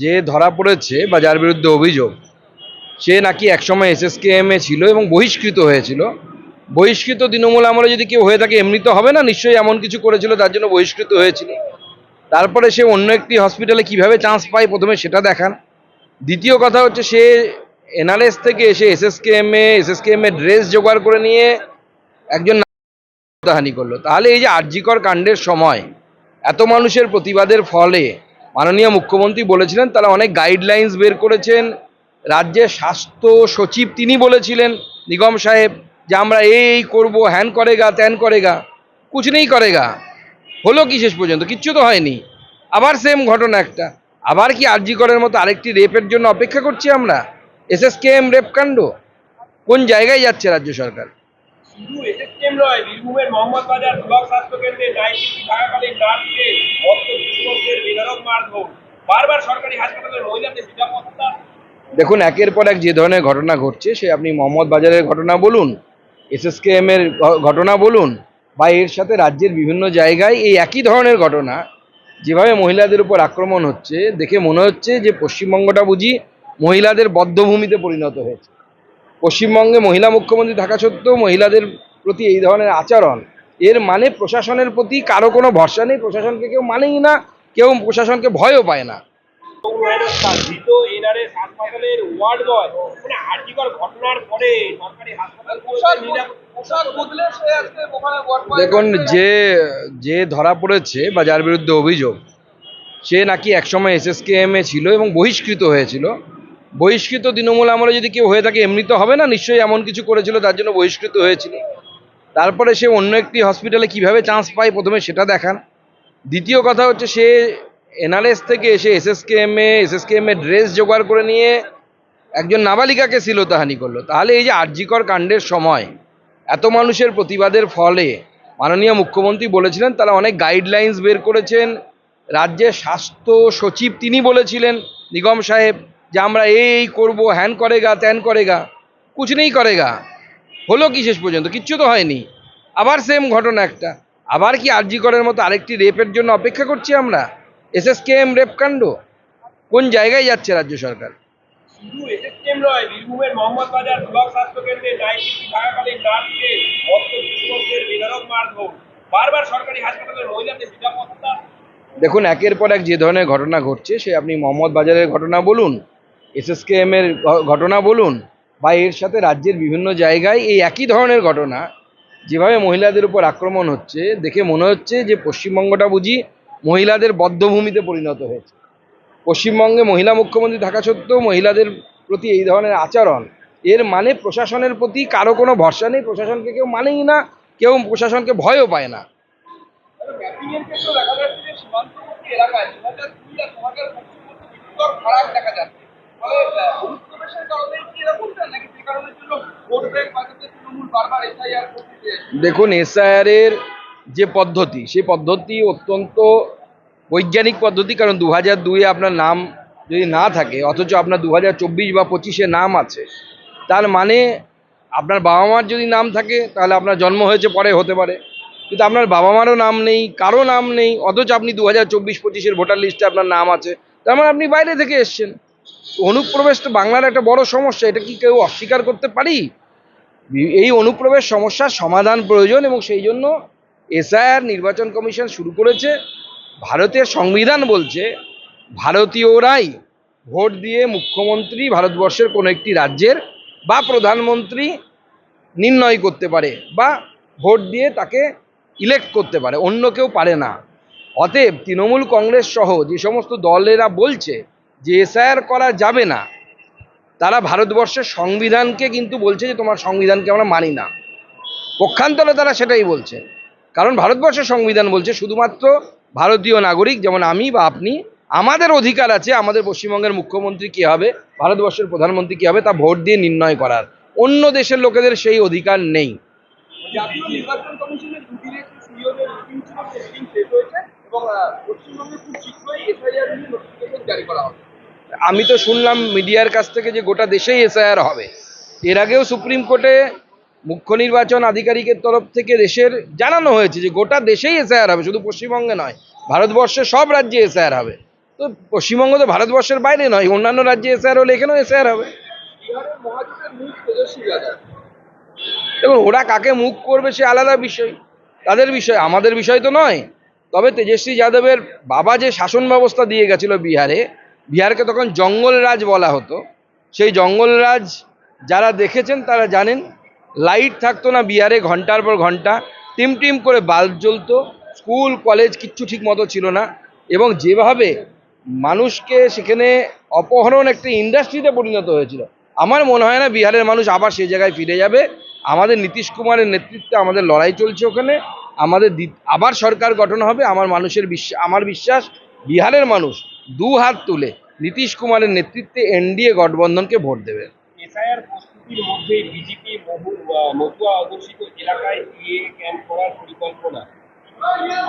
যে ধরা পড়েছে বা যার বিরুদ্ধে অভিযোগ, সে নাকি একসময় এ ছিল এবং বহিষ্কৃত হয়েছিল। বহিষ্কৃত তৃণমূল আমলে যদি কেউ হয়ে থাকে, এমনি তো হবে না, নিশ্চয়ই এমন কিছু করেছিল তার জন্য বহিষ্কৃত হয়েছিল। তারপরে সে অন্য একটি হসপিটালে কীভাবে চান্স পায়? প্রথমে সেটা দেখান। দ্বিতীয় কথা হচ্ছে, সে এনআরএস থেকে এসে এসএসকেএম এ এসএসকেএম এর ড্রেস জোগাড় করে নিয়ে একজন হানি করল। তাহলে এই যে আরজিকর কাণ্ডের সময়, এত মানুষের প্রতিবাদের ফলে মাননীয় মুখ্যমন্ত্রী বলেছিলেন তারা অনেক গাইডলাইন্স বের করেছেন। রাজ্যের স্বাস্থ্য সচিব তিনি বলেছিলেন, নিগম সাহেব, যে আমরা এই করব, হ্যান করেগা, ত্যান করেগা, কুছ নেই করেগা। হলো কি শেষ পর্যন্ত? কিচ্ছু তো হয়নি। আবার সেম ঘটনা একটা। আবার কি আরজিকরের মতো আরেকটি রেপের জন্য অপেক্ষা করছি আমরা? এসএসকেএম রেপ কাণ্ড? কোন জায়গায় যাচ্ছে রাজ্য সরকার? দেখুন, একের পর এক যে ধরনের ঘটনা ঘটছে, সে আপনি মোহাম্মদ বাজারের ঘটনা বলুন, এসএসকেএম এর ঘটনা বলুন, বা এর সাথে রাজ্যের বিভিন্ন জায়গায় এই একই ধরনের ঘটনা, যেভাবে মহিলাদের উপর আক্রমণ হচ্ছে, দেখে মনে হচ্ছে যে পশ্চিমবঙ্গটা বুঝি মহিলাদের বদ্ধভূমিতে পরিণত হয়েছে। পশ্চিমবঙ্গে মহিলা মুখ্যমন্ত্রী থাকা সত্ত্বেও মহিলাদের প্রতি এই ধরনের আচরণ এর মানে প্রশাসনের প্রতি কারও কোনো ভরসা নেই প্রশাসনকে কেউ মানেই না কেউ প্রশাসনকে ভয়ও পায় না। মানে আর্থিকর ঘটনার পরে সরকারি হাসপাতাল পোশাক বদলে সে আজকে ওখানে দেখুন যে যে ধরা পড়েছে বা যার বিরুদ্ধে অভিযোগ সে নাকি একসময় এসএসকেএম এ ছিল এবং বহিষ্কৃত হয়েছিল। বহিষ্কৃত তৃণমূল আমলে যদি কেউ হয়ে থাকে, এমনি তো হবে না, নিশ্চয়ই এমন কিছু করেছিল তার জন্য বহিষ্কৃত হয়েছিল। তারপরে সে অন্য একটি হসপিটালে কীভাবে চান্স পায়, প্রথমে সেটা দেখান। দ্বিতীয় কথা হচ্ছে, সে এনআরএস থেকে এসে এসএসকেএম এ এসএসকেএম এর ড্রেস জোগাড় করে নিয়ে একজন নাবালিকাকে শ্লীলতাহানি করল। তাহলে এই যে আরজিকর কাণ্ডের সময়, এত মানুষের প্রতিবাদের ফলে মাননীয় মুখ্যমন্ত্রী বলেছিলেন, তারা অনেক গাইডলাইন্স বের করেছেন। রাজ্যের স্বাস্থ্য সচিব তিনি বলেছিলেন, নিগম সাহেব যে আমরা এই করব হ্যান করেগা ত্যান করেগা কুছ নেই করেগা। হলো কি শেষ পর্যন্ত? কিচ্ছু তো হয়নি। আবার সেম ঘটনা একটা। আবার কি আরজিকরের মতো আরেকটি রেপের জন্য অপেক্ষা করছি আমরা? এসএসকেএম রেপ কাণ্ড? কোন জায়গায় যাচ্ছে রাজ্য সরকার? শুধু এসএসকেএম নয় বীরভূমের মোহাম্মদ বাজার ব্লক স্বাস্থ্য কেন্দ্রে নাইট থাকাকালীন নার্সকে মত্ত যুবকদের বেধরক মারধর। বারবার সরকারি হাসপাতালের মহিলাদের নিরাপত্তা। দেখুন একের পর এক যে ধরনের ঘটনা ঘটছে সে আপনি মোহাম্মদ বাজারের ঘটনা বলুন। এসএসকেএম এর ঘটনা বলুন বা এর সাথে রাজ্যের বিভিন্ন জায়গায় এই একই ধরনের ঘটনা, যেভাবে মহিলাদের উপর আক্রমণ হচ্ছে, দেখে মনে হচ্ছে যে পশ্চিমবঙ্গটা বুঝি মহিলাদের বদ্ধভূমিতে পরিণত হয়েছে। পশ্চিমবঙ্গে মহিলা মুখ্যমন্ত্রী থাকা সত্ত্বেও মহিলাদের প্রতি এই ধরনের আচরণ, এর মানে প্রশাসনের প্রতি কারও কোনো ভরসা নেই, প্রশাসনকে কেউ মানেই না, কেউ প্রশাসনকে ভয়ও পায় না। দেখা যাচ্ছে। দেখুন এসআইআরের যে পদ্ধতি, সেই পদ্ধতি অত্যন্ত বৈজ্ঞানিক পদ্ধতি, কারণ দু হাজার দুইয়ে আপনার নাম যদি না থাকে, অথচ আপনার দু হাজার চব্বিশ বা পঁচিশে নাম আছে, তার মানে আপনার বাবা মার যদি নাম থাকে, তাহলে আপনার জন্ম হয়েছে, পরে হতে পারে। কিন্তু আপনার বাবা মারও নাম নেই কারও নাম নেই, অথচ আপনি দু হাজার চব্বিশ, পঁচিশের ভোটার লিস্টে আপনার নাম আছে, তার মানে আপনি বাইরে থেকে এসছেন। অনুপ্রবেশ তো বাংলার একটা বড় সমস্যা, এটা কি কেউ অস্বীকার করতে পারি? এই অনুপ্রবেশ সমস্যার সমাধান প্রয়োজন এবং সেই জন্য এসআইআর নির্বাচন কমিশন শুরু করেছে ভারতের সংবিধান বলছে, ভারতীয়রাই ভোট দিয়ে মুখ্যমন্ত্রী ভারতবর্ষের কোনো একটি রাজ্যের বা প্রধানমন্ত্রী নির্ণয় করতে পারে বা ভোট দিয়ে তাকে ইলেক্ট করতে পারে, অন্য কেউ পারে না। অতএব তৃণমূল কংগ্রেস সহ যে সমস্ত দলেরা বলছে যে এসআইআর করা যাবে না। তারা ভারতবর্ষের সংবিধানকে কিন্তু বলছে যে তোমার সংবিধানকে আমরা মানি না। পক্ষান্তরে তারা সেটাই বলছে। কারণ ভারতবর্ষের সংবিধান বলছে শুধুমাত্র ভারতীয় নাগরিক, যেমন আমি বা আপনি, আমাদের অধিকার আছে, আমাদের পশ্চিমবঙ্গের মুখ্যমন্ত্রী কী হবে, ভারতবর্ষের প্রধানমন্ত্রী কী হবে, তা ভোট দিয়ে নির্ণয় করার। অন্য দেশের লোকেদের সেই অধিকার নেই। জাতীয় নির্বাচন কমিশনের দুদিনের শেষ হয়েছে এবং পশ্চিমবঙ্গে খুব শীঘ্রই নোটিফিকেশন জারি করা হবে। আমি তো শুনলাম মিডিয়ার কাছ থেকে যে গোটা দেশেই এসআইআর হবে। এর আগেও সুপ্রিম কোর্টে মুখ্য নির্বাচন আধিকারিকের তরফ থেকে দেশের জানানো হয়েছে যে গোটা দেশেই এসআইআর হবে, শুধু পশ্চিমবঙ্গে নয়, ভারতবর্ষের সব রাজ্যে এসআইআর হবে। তো পশ্চিমবঙ্গ তো ভারতবর্ষের বাইরে নয়, অন্যান্য রাজ্যে এসআইআর হলে এখানেও এসআইআর হবে। দেখুন, ওরা কাকে মুখ করবে সে আলাদা বিষয়, তাদের বিষয়, আমাদের বিষয় তো নয়। তবে তেজস্বী যাদবের বাবা যে শাসন ব্যবস্থা দিয়ে গেছিল বিহারে বিহারকে তখন জঙ্গল রাজ বলা হতো। সেই জঙ্গল রাজ যারা দেখেছেন তারা জানেন, লাইট থাকতো না বিহারে, ঘণ্টার পর ঘণ্টা টিম টিম করে বাল্ব জ্বলতো, স্কুল, কলেজ কিচ্ছু ঠিক মতো ছিল না এবং যেভাবে মানুষকে সেখানে অপহরণ একটা ইন্ডাস্ট্রিতে পরিণত হয়েছিল, আমার মনে হয় না বিহারের মানুষ আবার সেই জায়গায় ফিরে যাবে। আমাদের নীতিশ কুমারের নেতৃত্বে আমাদের লড়াই চলছে ওখানে, আমাদের আবার সরকার গঠন হবে, আমার মানুষের বিশ্বাস, আমার বিশ্বাস, বিহারের মানুষ দু হাত তুলে নীতিশ কুমারের নেতৃত্বে এনডিএ গঠবন্ধনকে ভোট দেবে। এসআইআর প্রস্তুতির মধ্যে বিজেপি মতুয়া অধ্যুষিত এলাকায় সিএ ক্যাম্প করার পরিকল্পনা।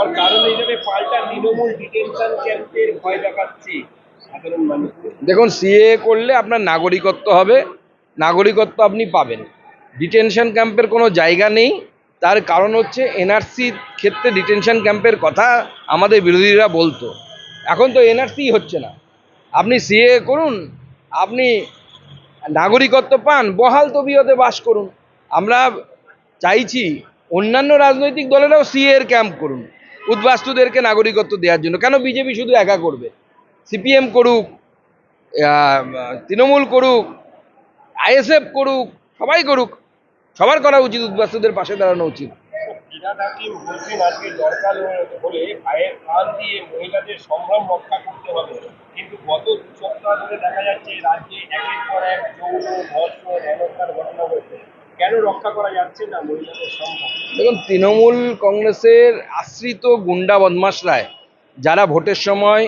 আর কারণ হিসেবে পাল্টা তৃণমূল ডিটেনশন ক্যাম্পের ভয় দেখাচ্ছে সাধারণ মানুষকে দেখুন সিএ করলে আপনার নাগরিকত্ব হবে নাগরিকত্ব আপনি পাবেন। ডিটেনশন ক্যাম্পের কোনো জায়গা নেই তার কারণ হচ্ছে এনআরসি ক্ষেত্রে ডিটেনশন ক্যাম্পের কথা আমাদের বিরোধীরা বলতো। এখন তো এনআরসি হচ্ছে না। আপনি সিএ করুন, আপনি নাগরিকত্ব পান, বহাল তবিয়তে বাস করুন। আমরা চাইছি অন্যান্য রাজনৈতিক দলেরাও সিএ এর ক্যাম্প করুন, উদ্বাস্তুদেরকে নাগরিকত্ব দেওয়ার জন্য। কেন বিজেপি শুধু একা করবে? সিপিএম করুক তৃণমূল করুক আইএসএফ করুক, সবাই করুক। সবার করা উচিত উদ্বাস্তুদের পাশে দাঁড়ানো উচিত। হাকিম বলছেন, আজকে দরকার হলে ভাইয়ের প্রাণ দিয়ে মহিলাদের সম্ভ্রম রক্ষা করতে হবে। কিন্তু গত দু সপ্তাহ ধরে দেখা যাচ্ছে, রাজ্যে একের পর এক যৌন ধর্ষণ হেনস্থার ঘটনা সম্ভ্রম? দেখুন, তৃণমূল কংগ্রেসের আশ্রিত গুন্ডা বদমাশরায় যারা ভোটের সময়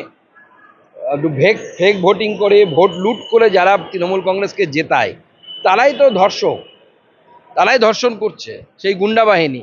ভেক ফেক ভোটিং করে, ভোট লুট করে যারা তৃণমূল কংগ্রেসকে জেতায়, তারাই তো ধর্ষক, তারাই ধর্ষণ করছে, সেই গুন্ডা বাহিনী।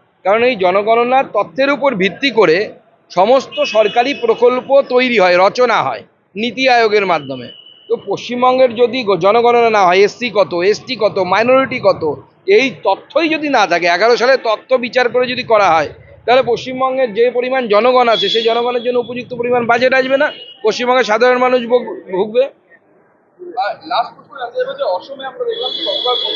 কারণ এই জনগণনার তথ্যের উপর ভিত্তি করে সমস্ত সরকারি প্রকল্প তৈরি হয়, রচনা হয়, নীতি আয়োগের মাধ্যমে। তো পশ্চিমবঙ্গের যদি জনগণনা না হয়, এসসি কত, এসটি কত, মাইনরিটি কত, এই তথ্যই যদি না থাকে, এগারো সালে তথ্য বিচার করে যদি করা হয়, তাহলে পশ্চিমবঙ্গের যে পরিমাণ জনগণ আছে, সেই জনগণের জন্য উপযুক্ত পরিমাণ বাজেট আসবে না? পশ্চিমবঙ্গের সাধারণ মানুষ ভোগ- ভুগবে? অসমে আমরা দেখলাম